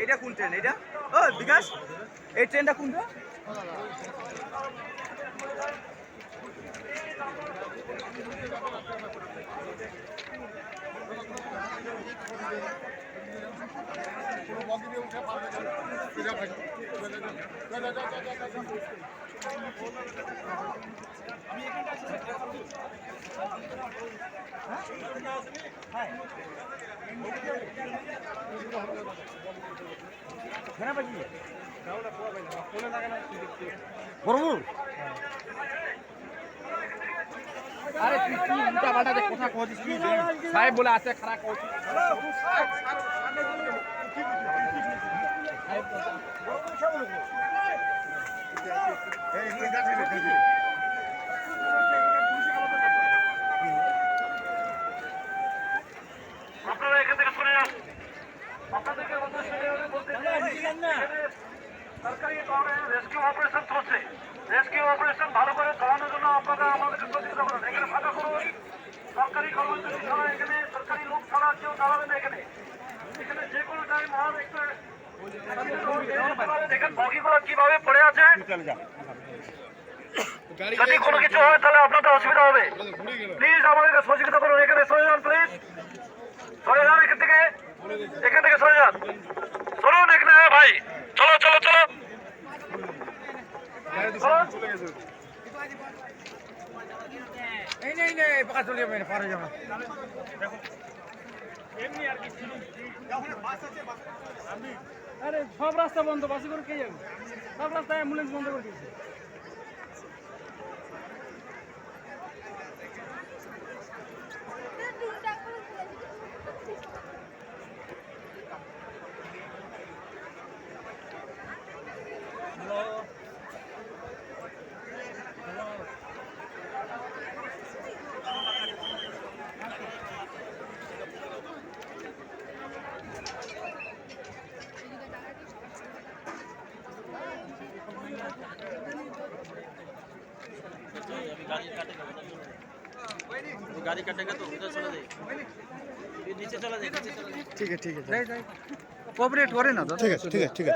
এইটা কোন ট্রেন এইটা? ও বিকাশ? এই ট্রেনটা কোনটা বরবুর আরে তুই কি উল্টা পাল্টা যে কথা কইছিস কি সাহেব বলে আছে খারাপ কইছিস আপনারা এখান থেকে সরে যান আপনাদেরকে উদ্দেশ্য করে বলতে চাই, এখানে সরকারি রেস্কিউ অপারেশন চলছে। রেস্কিউ অপারেশন ভালো করে চালানোর জন্য আপনারা আমাদেরকে সরকারি ছাড়া এখানে সরকারি লোক ছাড়া কেউ দাঁড়াবে না এখানে। এখানে যে কোনো টাইম আর একটা দেখেন বগিগুলো কীভাবে পড়ে আছে। যদি কোনো কিছু হয় তাহলে আপনাদের অসুবিধা হবে। প্লিজ আমাদেরকে সহযোগিতা করুন। এখানে সরে যান প্লিজ সরে যান এখান থেকে। এখান থেকে সরে যান। ভাই চলো চলো চলো। আরে সব রাস্তা বন্ধ বাসে করে কে যাবে? সব রাস্তায় অ্যাম্বুলেন্স বন্ধ করে দিয়েছে। गाड़ी काटेगा गाड़ी काटेगा तो उधर चला जाए नीचे चला जाए नीचे चला जाए ठीक है ठीक है कोऑपरेट करें ना ठीक है ठीक है ठीक है